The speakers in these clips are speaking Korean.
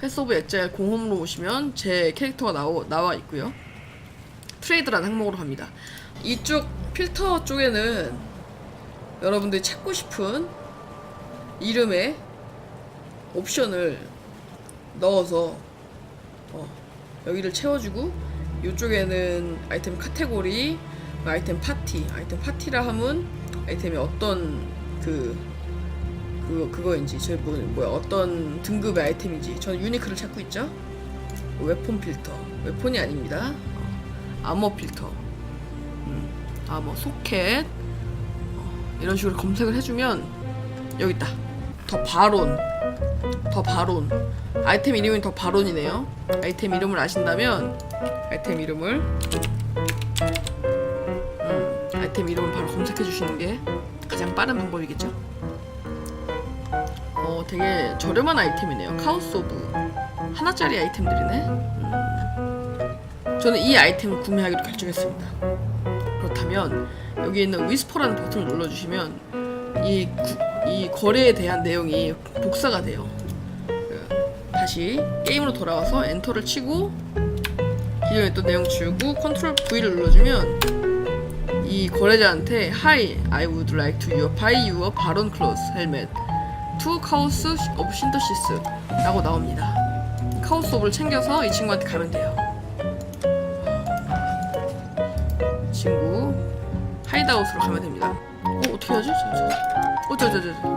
패스 오브 엑젤 공홈으로 오시면 제 캐릭터가 나오, 나와 있고요. 트레이드라는 항목으로 갑니다. 이쪽 필터 쪽에는 여러분들이 찾고 싶은 이름의 옵션을 넣어서 어, 여기를 채워주고 이쪽에는 아이템 카테고리, 아이템 파티, 아이템 파티라 함은 아이템이 어떤 그 그거 그거인지 저 뭐, 뭐야 어떤 등급의 아이템인지 저는 유니크를 찾고 있죠. 웨폰 필터, 웨폰이 아닙니다. 어, 아머 필터, 음, 아머 소켓 어, 이런 식으로 검색을 해주면 여기 있다. 더 바론, 더 바론. 아이템 이름이 더 바론이네요. 아이템 이름을 아신다면 아이템 이름을 음, 아이템 이름을 바로 검색해 주시는 게 가장 빠른 방법이겠죠. 어, 되게 저렴한 아이템이네요. 카오스 오브 하나짜리 아이템들이네. 음. 저는 이 아이템을 구매하기로 결정했습니다. 그렇다면 여기 있는 위스퍼라는 버튼을 눌러주시면 이, 구- 이 거래에 대한 내용이 복사가 돼요. 그, 다시 게임으로 돌아와서 엔터를 치고 기존에 있던 내용 지우고 컨트롤 V를 눌러주면 이 거래자한테 Hi, I would like to buy your Baron Clothes helmet to Chaos of Synthesis 라고 나옵니다. 카오스 오브를 챙겨서 이 친구한테 가면 돼요. 친구 하이드아웃으로 가면 됩니다. 어 어떻게 하지? 저, 저, 어, 저, 저, 저, 저.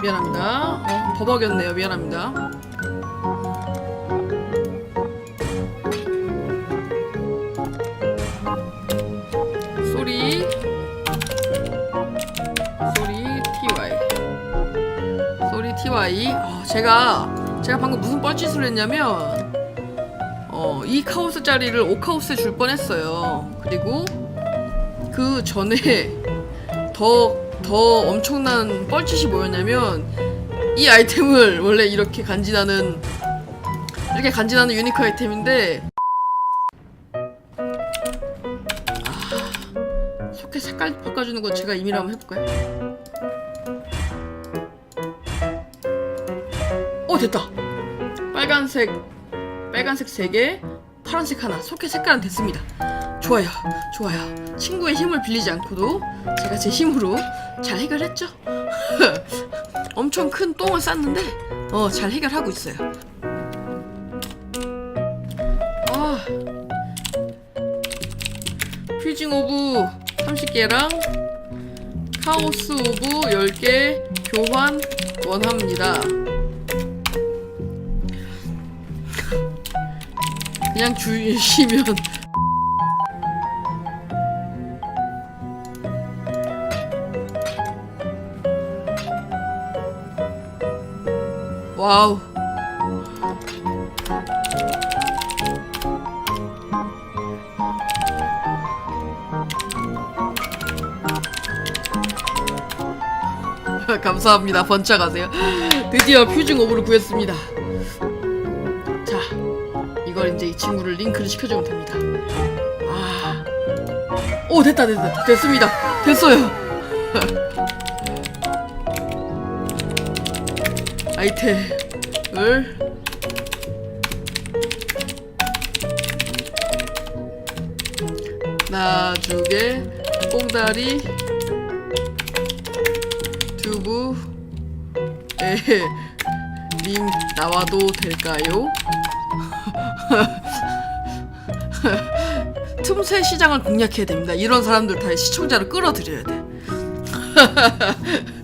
미안합니다. 어, 버벅였네요. 미안합니다. TY 어, 제가 제가 방금 무슨 뻘짓을 했냐면 어, 이 카오스 짜리를 5카오스에 줄 뻔했어요 그리고 그 전에 더, 더 엄청난 뻘짓이 뭐였냐면 이 아이템을 원래 이렇게 간지나는 이렇게 간지나는 유니크 아이템인데 아, 소켓 색깔 바꿔주는 거 제가 임의로 한번 해볼까요? 됐다. 빨간색 빨간색 3개 파란색 하나. 소켓 색깔은 됐습니다. 좋아요 좋아요. 친구의 힘을 빌리지 않고도 제가 제 힘으로 잘 해결했죠? 엄청 큰 똥을 쌌는데 어 잘 해결하고 있어요. 아. 퓨징 오브 30개랑 카오스 오브 10개 교환 원합니다. 그냥 주시면 와우 감사합니다. 번짝하세요. 드디어 퓨징 오브를 구했습니다. 자, 이걸 이제 이 친구를 링크를 시켜주면 됩니다. 아, 오 됐다 됐다 됐습니다. 됐어요. 아이템을 나중에 꽁다리 유튜브에 님 나와도 될까요? 틈새 시장을 공략해야 됩니다. 이런 사람들 다 시청자를 끌어들여야 돼.